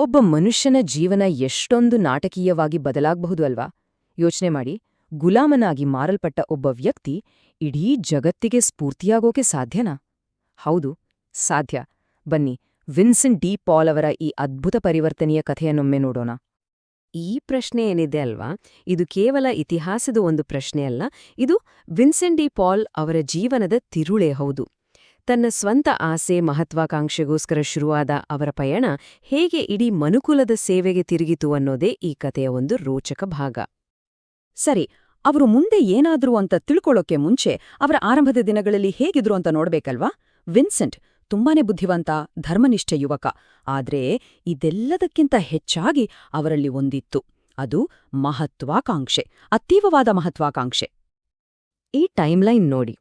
ಒಬ್ಬ ಮನುಷ್ಯನ ಜೀವನ ಎಷ್ಟೊಂದು ನಾಟಕೀಯವಾಗಿ ಬದಲಾಗಬಹುದು ಅಲ್ವಾ? ಯೋಚನೆ ಮಾಡಿ. ಗುಲಾಮನಾಗಿ ಮಾರಲ್ಪಟ್ಟ ಒಬ್ಬ ವ್ಯಕ್ತಿ ಇಡೀ ಜಗತ್ತಿಗೆ ಸ್ಫೂರ್ತಿಯಾಗೋಕೆ ಸಾಧ್ಯನಾ? ಹೌದು, ಸಾಧ್ಯ. ಬನ್ನಿ, ವಿನ್ಸೆಂಟ್ ಡಿ ಪಾಲ್ ಅವರ ಈ ಅದ್ಭುತ ಪರಿವರ್ತನೆಯ ಕಥೆಯನ್ನೊಮ್ಮೆ ನೋಡೋಣ. ಈ ಪ್ರಶ್ನೆ ಏನಿದೆ ಅಲ್ವಾ? ಇದು ಕೇವಲ ಇತಿಹಾಸದ ಒಂದು ಪ್ರಶ್ನೆ ಅಲ್ಲ, ಇದು ವಿನ್ಸೆಂಟ್ ಡಿ ಪಾಲ್ ಅವರ ಜೀವನದ ತಿರುಳೇ ಹೌದು. ತನ್ನ ಸ್ವಂತ ಆಸೆ ಮಹತ್ವಾಕಾಂಕ್ಷೆಗೋಸ್ಕರ ಶುರುವಾದ ಅವರ ಪಯಣ ಹೇಗೆ ಇಡೀ ಮನುಕುಲದ ಸೇವೆಗೆ ತಿರುಗಿತು ಅನ್ನೋದೇ ಈ ಕಥೆಯ ಒಂದು ರೋಚಕ ಭಾಗ. ಸರಿ, ಅವರು ಮುಂದೆ ಏನಾದ್ರು ಅಂತ ತಿಳ್ಕೊಳ್ಳೋಕೆ ಮುಂಚೆ ಅವರ ಆರಂಭದ ದಿನಗಳಲ್ಲಿ ಹೇಗಿದ್ರು ಅಂತ ನೋಡ್ಬೇಕಲ್ವಾ? ವಿನ್ಸೆಂಟ್ ತುಂಬಾನೇ ಬುದ್ಧಿವಂತ, ಧರ್ಮನಿಷ್ಠ ಯುವಕ. ಆದ್ರೆ ಇದೆಲ್ಲದಕ್ಕಿಂತ ಹೆಚ್ಚಾಗಿ ಅವರಲ್ಲಿ ಒಂದಿತ್ತು. ಅದು ಮಹತ್ವಾಕಾಂಕ್ಷೆ, ಅತೀವವಾದ ಮಹತ್ವಾಕಾಂಕ್ಷೆ. ಈ ಟೈಮ್ಲೈನ್ ನೋಡಿ.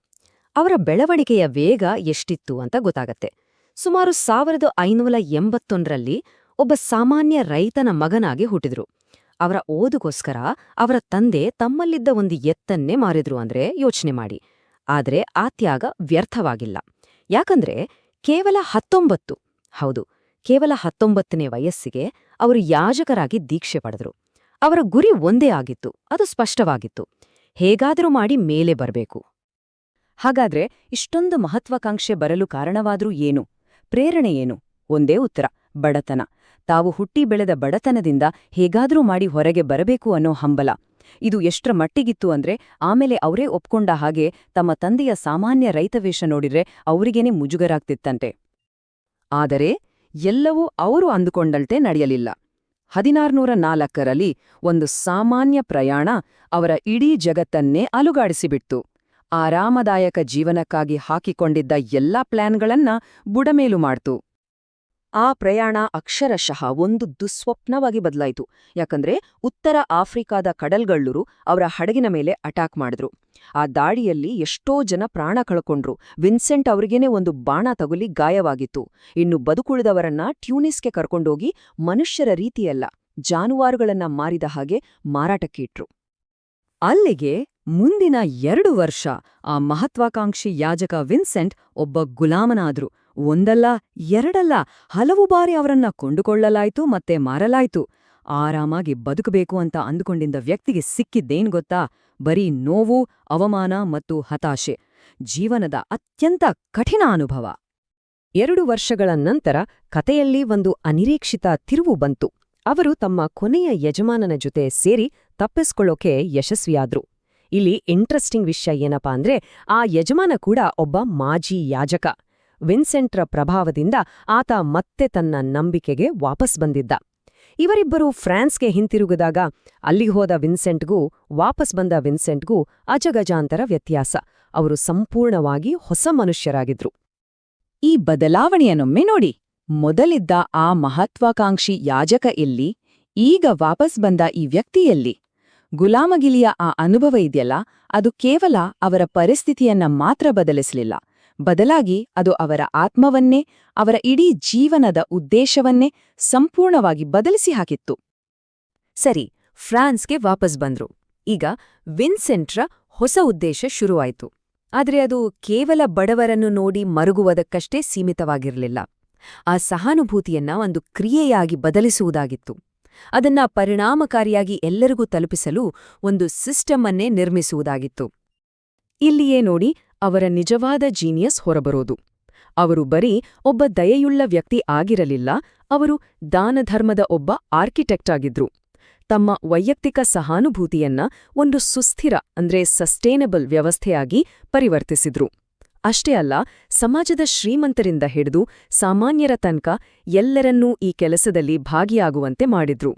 ಅವರ ಬೆಳವಣಿಗೆಯ ವೇಗ ಎಷ್ಟಿತ್ತು ಅಂತ ಗೊತ್ತಾಗತ್ತೆ. ಸುಮಾರು ಸಾವಿರದ ಐನೂರ ಎಂಬತ್ತೊಂದರಲ್ಲಿ ಒಬ್ಬ ಸಾಮಾನ್ಯ ರೈತನ ಮಗನಾಗಿ ಹುಟ್ಟಿದ್ರು. ಅವರ ಓದುಗೋಸ್ಕರ ಅವರ ತಂದೆ ತಮ್ಮಲ್ಲಿದ್ದ ಒಂದು ಎತ್ತನ್ನೇ ಮಾರಿದ್ರು ಅಂದ್ರೆ ಯೋಚನೆ ಮಾಡಿ. ಆದ್ರೆ ಆ ತ್ಯಾಗ ವ್ಯರ್ಥವಾಗಿಲ್ಲ. ಯಾಕಂದ್ರೆ ಕೇವಲ ಹತ್ತೊಂಬತ್ತು, ಹೌದು, ಕೇವಲ ಹತ್ತೊಂಬತ್ತನೇ ವಯಸ್ಸಿಗೆ ಅವರು ಯಾಜಕರಾಗಿ ದೀಕ್ಷೆ ಪಡೆದರು. ಅವರ ಗುರಿ ಒಂದೇ ಆಗಿತ್ತು, ಅದು ಸ್ಪಷ್ಟವಾಗಿತ್ತು. ಹೇಗಾದರೂ ಮಾಡಿ ಮೇಲೆ ಬರಬೇಕು. ಹಾಗಾದ್ರೆ ಇಷ್ಟೊಂದು ಮಹತ್ವಾಕಾಂಕ್ಷೆ ಬರಲು ಕಾರಣವಾದ್ರೂ ಏನು? ಪ್ರೇರಣೆ ಏನು? ಒಂದೇ ಉತ್ತರ, ಬಡತನ. ತಾವು ಹುಟ್ಟಿ ಬೆಳೆದ ಬಡತನದಿಂದ ಹೇಗಾದ್ರೂ ಮಾಡಿ ಹೊರಗೆ ಬರಬೇಕು ಅನ್ನೋ ಹಂಬಲ. ಇದು ಎಷ್ಟರ ಮಟ್ಟಿಗಿತ್ತು ಅಂದ್ರೆ ಆಮೇಲೆ ಅವರೇ ಒಪ್ಕೊಂಡ ಹಾಗೆ ತಮ್ಮ ತಂದೆಯ ಸಾಮಾನ್ಯ ರೈತವೇಷ ನೋಡಿದ್ರೆ ಅವರಿಗೇನೆ ಮುಜುಗರಾಗ್ತಿತ್ತಂತೆ. ಆದರೆ ಎಲ್ಲವೂ ಅವರು ಅಂದುಕೊಂಡಂತೆ ನಡೆಯಲಿಲ್ಲ. ಹದಿನಾರ್ನೂರ ನಾಲ್ಕರಲ್ಲಿ ಒಂದು ಸಾಮಾನ್ಯ ಪ್ರಯಾಣ ಅವರ ಇಡೀ ಜಗತ್ತನ್ನೇ ಅಲುಗಾಡಿಸಿಬಿಡ್ತು ಆರಾಮದಾಯಕ ಜೀವನಕ್ಕಾಗಿ ಹಾಕಿಕೊಂಡಿದ್ದ ಎಲ್ಲಾ ಪ್ಲಾನ್ಗಳನ್ನ ಬುಡಮೇಲು ಮಾಡ್ತು. ಆ ಪ್ರಯಾಣ ಅಕ್ಷರಶಃ ಒಂದು ದುಸ್ವಪ್ನವಾಗಿ ಬದಲಾಯಿತು. ಯಾಕಂದ್ರೆ ಉತ್ತರ ಆಫ್ರಿಕಾದ ಕಡಲ್ಗಳ್ಳರು ಅವರ ಹಡಗಿನ ಮೇಲೆ ಅಟ್ಯಾಕ್ ಮಾಡಿದ್ರು. ಆ ದಾಳಿಯಲ್ಲಿ ಎಷ್ಟೋ ಜನ ಪ್ರಾಣ ಕಳ್ಕೊಂಡ್ರು. ವಿನ್ಸೆಂಟ್ ಅವರಿಗೇನೆ ಒಂದು ಬಾಣ ತಗುಲಿ ಗಾಯವಾಗಿತ್ತು. ಇನ್ನು ಬದುಕುಳಿದವರನ್ನ ಟ್ಯೂನಿಸ್ಗೆ ಕರ್ಕೊಂಡೋಗಿ ಮನುಷ್ಯರ ರೀತಿಯಲ್ಲ, ಜಾನುವಾರುಗಳನ್ನ ಮಾರಿದ ಹಾಗೆ ಮಾರಾಟಕ್ಕಿಟ್ರು. ಅಲ್ಲಿಗೆ ಮುಂದಿನ ಎರಡು ವರ್ಷ ಆ ಮಹತ್ವಾಕಾಂಕ್ಷಿ ಯಾಜಕ ವಿನ್ಸೆಂಟ್ ಒಬ್ಬ ಗುಲಾಮನಾದ್ರು. ಒಂದಲ್ಲ, ಎರಡಲ್ಲ, ಹಲವು ಬಾರಿ ಅವರನ್ನ ಕೊಂಡುಕೊಳ್ಳಲಾಯ್ತು ಮತ್ತೆ ಮಾರಲಾಯ್ತು. ಆರಾಮಾಗಿ ಬದುಕಬೇಕು ಅಂತ ಅಂದುಕೊಂಡಿದ್ದ ವ್ಯಕ್ತಿಗೆ ಸಿಕ್ಕಿದ್ದೇನ್ ಗೊತ್ತಾ? ಬರೀ ನೋವು, ಅವಮಾನ ಮತ್ತು ಹತಾಶೆ. ಜೀವನದ ಅತ್ಯಂತ ಕಠಿಣ ಅನುಭವ. ಎರಡು ವರ್ಷಗಳ ನಂತರ ಕತೆಯಲ್ಲಿ ಒಂದು ಅನಿರೀಕ್ಷಿತ ತಿರುವು ಬಂತು. ಅವರು ತಮ್ಮ ಕೊನೆಯ ಯಜಮಾನನ ಜೊತೆ ಸೇರಿ ತಪ್ಪಿಸ್ಕೊಳ್ಳೋಕೆ ಯಶಸ್ವಿಯಾದ್ರು. ಇಲ್ಲಿ ಇಂಟ್ರೆಸ್ಟಿಂಗ್ ವಿಷಯ ಏನಪ್ಪಾ ಅಂದ್ರೆ ಆ ಯಜಮಾನ ಕೂಡ ಒಬ್ಬ ಮಾಜಿ ಯಾಜಕ. ವಿನ್ಸೆಂಟ್ರ ಪ್ರಭಾವದಿಂದ ಆತ ಮತ್ತೆ ತನ್ನ ನಂಬಿಕೆಗೆ ವಾಪಸ್ ಬಂದಿದ್ದ. ಇವರಿಬ್ಬರು ಫ್ರಾನ್ಸ್ಗೆ ಹಿಂತಿರುಗಿದಾಗ ಅಲ್ಲಿಗೆ ಹೋದ ವಿನ್ಸೆಂಟ್ಗೂ ವಾಪಸ್ ಬಂದ ವಿನ್ಸೆಂಟ್ಗೂ ಅಜಗಜಾಂತರ ವ್ಯತ್ಯಾಸ. ಅವರು ಸಂಪೂರ್ಣವಾಗಿ ಹೊಸ ಮನುಷ್ಯರಾಗಿದ್ರು. ಈ ಬದಲಾವಣೆಯನ್ನೊಮ್ಮೆ ನೋಡಿ, ಮೊದಲಿದ್ದ ಆ ಮಹತ್ವಾಕಾಂಕ್ಷಿ ಯಾಜಕ ಎಲ್ಲಿ, ಈಗ ವಾಪಸ್ ಬಂದ ಈ ವ್ಯಕ್ತಿಯಲ್ಲಿ ಗುಲಾಮಗಿಲಿಯ ಆ ಅನುಭವ ಇದೆಯಲ್ಲ, ಅದು ಕೇವಲ ಅವರ ಪರಿಸ್ಥಿತಿಯನ್ನ ಮಾತ್ರ ಬದಲಿಸಲಿಲ್ಲ. ಬದಲಾಗಿ ಅದು ಅವರ ಆತ್ಮವನ್ನೇ, ಅವರ ಇಡೀ ಜೀವನದ ಉದ್ದೇಶವನ್ನೇ ಸಂಪೂರ್ಣವಾಗಿ ಬದಲಿಸಿ ಹಾಕಿತ್ತು. ಸರಿ, ಫ್ರಾನ್ಸ್ಗೆ ವಾಪಸ್ ಬಂದ್ರು. ಈಗ ವಿನ್ಸೆಂಟ್ರ ಹೊಸ ಉದ್ದೇಶ ಶುರುವಾಯಿತು. ಆದರೆ ಅದು ಕೇವಲ ಬಡವರನ್ನು ನೋಡಿ ಮರುಗುವುದಕ್ಕಷ್ಟೇ ಸೀಮಿತವಾಗಿರಲಿಲ್ಲ. ಆ ಸಹಾನುಭೂತಿಯನ್ನ ಒಂದು ಕ್ರಿಯೆಯಾಗಿ ಬದಲಿಸುವುದಾಗಿತ್ತು. ಅದನ್ನ ಪರಿಣಾಮಕಾರಿಯಾಗಿ ಎಲ್ಲರಿಗೂ ತಲುಪಿಸಲು ಒಂದು ಸಿಸ್ಟಮನ್ನೇ ನಿರ್ಮಿಸುವುದಾಗಿತ್ತು. ಇಲ್ಲಿಯೇ ನೋಡಿ, ಅವರ ನಿಜವಾದ ಜೀನಿಯಸ್ ಹೊರಬರೋದು. ಅವರು ಬರೀ ಒಬ್ಬ ದಯೆಯುಳ್ಳ ವ್ಯಕ್ತಿ ಆಗಿರಲಿಲ್ಲ, ಅವರು ದಾನಧರ್ಮದ ಒಬ್ಬ ಆರ್ಕಿಟೆಕ್ಟ್ ಆಗಿದ್ರು. ತಮ್ಮ ವೈಯಕ್ತಿಕ ಸಹಾನುಭೂತಿಯನ್ನ ಒಂದು ಸುಸ್ಥಿರ ಅಂದ್ರೆ ಸಸ್ಟೇನಬಲ್ ವ್ಯವಸ್ಥೆಯಾಗಿ ಪರಿವರ್ತಿಸಿದ್ರು. ಅಷ್ಟೇ ಅಲ್ಲ, ಸಮಾಜದ ಶ್ರೀಮಂತರಿಂದ ಹಿಡಿದು ಸಾಮಾನ್ಯರ ತನಕ ಎಲ್ಲರನ್ನೂ ಈ ಕೆಲಸದಲ್ಲಿ ಭಾಗಿಯಾಗುವಂತೆ ಮಾಡಿದ್ರು.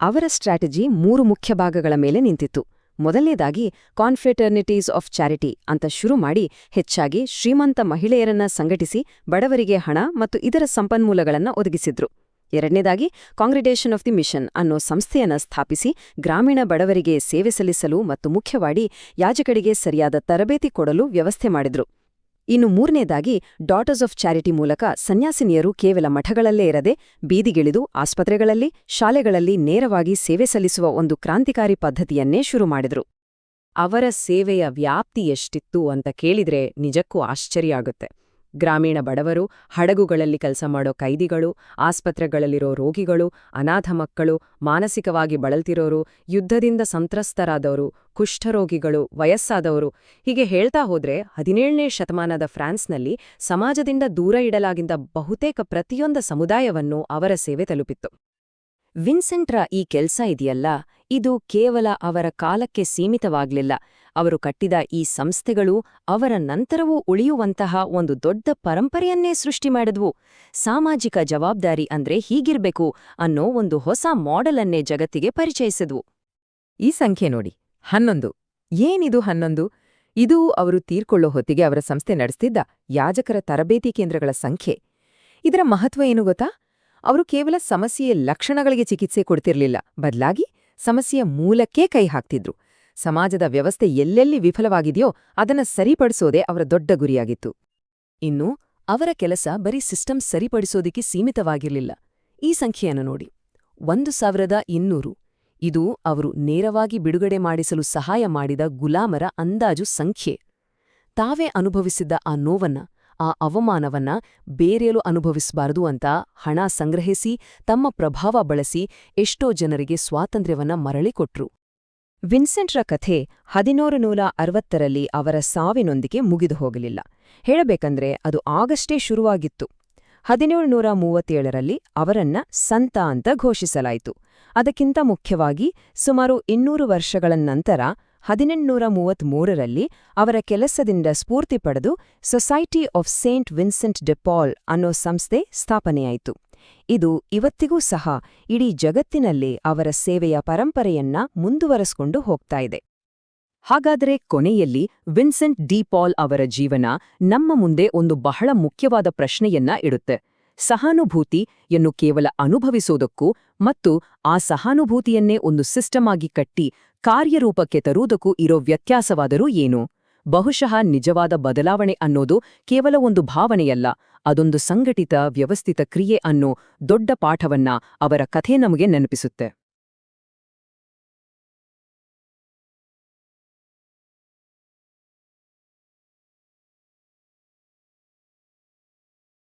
ಅವರ ಸ್ಟ್ರಾಟಜಿ ಮೂರು ಮುಖ್ಯ ಭಾಗಗಳ ಮೇಲೆ ನಿಂತಿತ್ತು. ಮೊದಲನೇದಾಗಿ ಕಾನ್ಫೆಟರ್ನಿಟೀಸ್ ಆಫ್ ಚಾರಿಟಿ ಅಂತ ಶುರು ಮಾಡಿ ಹೆಚ್ಚಾಗಿ ಶ್ರೀಮಂತ ಮಹಿಳೆಯರನ್ನ ಸಂಘಟಿಸಿ ಬಡವರಿಗೆ ಹಣ ಮತ್ತು ಇದರ ಸಂಪನ್ಮೂಲಗಳನ್ನ ಒದಗಿಸಿದ್ರು. ಎರಡನೇದಾಗಿ ಕಾಂಗ್ರಿಡೇಷನ್ ಆಫ್ ದಿ ಮಿಷನ್ ಅನ್ನೋ ಸಂಸ್ಥೆಯನ್ನು ಸ್ಥಾಪಿಸಿ ಗ್ರಾಮೀಣ ಬಡವರಿಗೆ ಸೇವೆ ಸಲ್ಲಿಸಲು ಮತ್ತು ಮುಖ್ಯವಾಗಿ ಯಾಜಕರಿಗೆ ಸರಿಯಾದ ತರಬೇತಿ ಕೊಡಲು ವ್ಯವಸ್ಥೆ ಮಾಡಿದ್ರು. ಇನ್ನು ಮೂರನೇದಾಗಿ ಡಾಟರ್ಸ್ ಆಫ್ ಚಾರಿಟಿ ಮೂಲಕ ಸನ್ಯಾಸಿನಿಯರು ಕೇವಲ ಮಠಗಳಲ್ಲೇ ಇರದೆ, ಬೀದಿಗಿಳಿದು ಆಸ್ಪತ್ರೆಗಳಲ್ಲಿ, ಶಾಲೆಗಳಲ್ಲಿ ನೇರವಾಗಿ ಸೇವೆ ಸಲ್ಲಿಸುವ ಒಂದು ಕ್ರಾಂತಿಕಾರಿ ಪದ್ಧತಿಯನ್ನೇ ಶುರು ಮಾಡಿದ್ರು. ಅವರ ಸೇವೆಯ ವ್ಯಾಪ್ತಿ ಎಷ್ಟಿತ್ತು ಅಂತ ಕೇಳಿದ್ರೆ ನಿಜಕ್ಕೂ ಆಶ್ಚರ್ಯ ಆಗುತ್ತೆ. ಗ್ರಾಮೀಣ ಬಡವರು, ಹಡಗುಗಳಲ್ಲಿ ಕೆಲಸ ಮಾಡೋ ಕೈದಿಗಳು, ಆಸ್ಪತ್ರೆಗಳಲ್ಲಿರೋ ರೋಗಿಗಳು, ಅನಾಥ ಮಕ್ಕಳು, ಮಾನಸಿಕವಾಗಿ ಬಳಲ್ತಿರೋರು, ಯುದ್ಧದಿಂದ ಸಂತ್ರಸ್ತರಾದವರು, ಕುಷ್ಠರೋಗಿಗಳು, ವಯಸ್ಸಾದವರು. ಹೀಗೆ ಹೇಳ್ತಾ ಹೋದ್ರೆ ಹದಿನೇಳನೇ ಶತಮಾನದ ಫ್ರಾನ್ಸ್ನಲ್ಲಿ ಸಮಾಜದಿಂದ ದೂರ ಇಡಲಾಗಿದ್ದ ಬಹುತೇಕ ಪ್ರತಿಯೊಂದು ಸಮುದಾಯವನ್ನು ಅವರ ಸೇವೆ ತಲುಪಿತ್ತು. ವಿನ್ಸೆಂಟ್ರ ಈ ಕೆಲ್ಸ ಇದೆಯಲ್ಲ? ಇದು ಕೇವಲ ಅವರ ಕಾಲಕ್ಕೆ ಸೀಮಿತವಾಗ್ಲಿಲ್ಲ. ಅವರು ಕಟ್ಟಿದ ಈ ಸಂಸ್ಥೆಗಳು ಅವರ ನಂತರವೂ ಉಳಿಯುವಂತಹ ಒಂದು ದೊಡ್ಡ ಪರಂಪರೆಯನ್ನೇ ಸೃಷ್ಟಿ ಮಾಡಿದ್ವು. ಸಾಮಾಜಿಕ ಜವಾಬ್ದಾರಿ ಅಂದ್ರೆ ಹೀಗಿರ್ಬೇಕು ಅನ್ನೋ ಒಂದು ಹೊಸ ಮಾಡೆಲನ್ನೇ ಜಗತ್ತಿಗೆ ಪರಿಚಯಿಸಿದ್ವು. ಈ ಸಂಖ್ಯೆ ನೋಡಿ, ಹನ್ನೊಂದು. ಏನಿದು ಹನ್ನೊಂದು? ಇದು ಅವರು ತೀರ್ಕೊಳ್ಳೋ ಹೊತ್ತಿಗೆ ಅವರ ಸಂಸ್ಥೆ ನಡೆಸ್ತಿದ್ದ ಯಾಜಕರ ತರಬೇತಿ ಕೇಂದ್ರಗಳ ಸಂಖ್ಯೆ. ಇದರ ಮಹತ್ವ ಏನು ಗೊತ್ತಾ? ಅವರು ಕೇವಲ ಸಮಸ್ಯೆಯ ಲಕ್ಷಣಗಳಿಗೆ ಚಿಕಿತ್ಸೆ ಕೊಡ್ತಿರ್ಲಿಲ್ಲ. ಬದಲಾಗಿ ಸಮಸ್ಯೆಯ ಮೂಲಕ್ಕೇ ಕೈ ಹಾಕ್ತಿದ್ರು. ಸಮಾಜದ ವ್ಯವಸ್ಥೆ ಎಲ್ಲೆಲ್ಲಿ ವಿಫಲವಾಗಿದೆಯೋ ಅದನ್ನ ಸರಿಪಡಿಸೋದೇ ಅವರ ದೊಡ್ಡ ಗುರಿಯಾಗಿತ್ತು. ಇನ್ನು, ಅವರ ಕೆಲಸ ಬರೀ ಸಿಸ್ಟಮ್ ಸರಿಪಡಿಸೋದಿಕ್ಕೆ ಸೀಮಿತವಾಗಿರಲಿಲ್ಲ. ಈ ಸಂಖ್ಯೆಯನ್ನು ನೋಡಿ. ಒಂದು ಸಾವಿರದ ಇನ್ನೂರು. ಇದು ಅವರು ನೇರವಾಗಿ ಬಿಡುಗಡೆ ಮಾಡಿಸಲು ಸಹಾಯ ಮಾಡಿದ ಗುಲಾಮರ ಅಂದಾಜು ಸಂಖ್ಯೆ. ತಾವೇ ಅನುಭವಿಸಿದ್ದ ಆ ನೋವನ್ನ, ಆ ಅವಮಾನವನ್ನ ಬೇರೆಯಲು ಅನುಭವಿಸಬಾರದು ಅಂತ ಹಣ ಸಂಗ್ರಹಿಸಿ, ತಮ್ಮ ಪ್ರಭಾವ ಬಳಸಿ ಎಷ್ಟೋ ಜನರಿಗೆ ಸ್ವಾತಂತ್ರ್ಯವನ್ನ ಮರಳಿಕೊಟ್ರು ವಿನ್ಸೆಂಟ್ರ ಕಥೆ ಹದಿನೋರು ನೂರ ಅರವತ್ತರಲ್ಲಿ ಅವರ ಸಾವಿನೊಂದಿಗೆ ಮುಗಿದು ಹೋಗಲಿಲ್ಲ. ಹೇಳಬೇಕಂದ್ರೆ ಅದು ಆಗಷ್ಟೇ ಶುರುವಾಗಿತ್ತು. ಹದಿನೇಳು ನೂರ ಮೂವತ್ತೇಳರಲ್ಲಿ ಅವರನ್ನ ಸಂತ ಅಂತ ಘೋಷಿಸಲಾಯಿತು. ಅದಕ್ಕಿಂತ ಮುಖ್ಯವಾಗಿ ಸುಮಾರು ಇನ್ನೂರು ವರ್ಷಗಳ ನಂತರ ಹದಿನೆಂಟುನೂರ ಮೂವತ್ಮೂರರಲ್ಲಿ ಅವರ ಕೆಲಸದಿಂದ ಸ್ಫೂರ್ತಿ ಪಡೆದು society of Saint Vincent de Paul ಅನ್ನೋ ಸಂಸ್ಥೆ ಸ್ಥಾಪನೆಯಾಯಿತು. ಇದು ಇವತ್ತಿಗೂ ಸಹ ಇಡೀ ಜಗತ್ತಿನಲ್ಲಿ ಅವರ ಸೇವೆಯ ಪರಂಪರೆಯನ್ನ ಮುಂದುವರೆಸ್ಕೊಂಡು ಹೋಗ್ತಾ ಇದೆ. ಹಾಗಾದರೆ ಕೊನೆಯಲ್ಲಿ ವಿನ್ಸೆಂಟ್ ಡಿ ಪಾಲ್ ಅವರ ಜೀವನ ನಮ್ಮ ಮುಂದೆ ಒಂದು ಬಹಳ ಮುಖ್ಯವಾದ ಪ್ರಶ್ನೆಯನ್ನ ಇಡುತ್ತೆ. ಸಹಾನುಭೂತಿ ಯನ್ನು ಕೇವಲ ಅನುಭವಿಸೋದಕ್ಕೂ ಮತ್ತು ಆ ಸಹಾನುಭೂತಿಯನ್ನೇ ಒಂದು ಸಿಸ್ಟಮ್ ಆಗಿ ಕಟ್ಟಿ ಕಾರ್ಯರೂಪಕ್ಕೆ ತರುವುದಕ್ಕೂ ಇರೋ ವ್ಯತ್ಯಾಸವಾದರೂ ಏನು? ಬಹುಶಃ ನಿಜವಾದ ಬದಲಾವಣೆ ಅನ್ನೋದು ಕೇವಲ ಒಂದು ಭಾವನೆಯಲ್ಲ ಅದೊಂದು ಸಂಘಟಿತ ವ್ಯವಸ್ಥಿತ ಕ್ರಿಯೆ ಅನ್ನೋ ದೊಡ್ಡ ಪಾಠವನ್ನ ಅವರ ಕಥೆ ನಮಗೆ ನೆನಪಿಸುತ್ತೆ.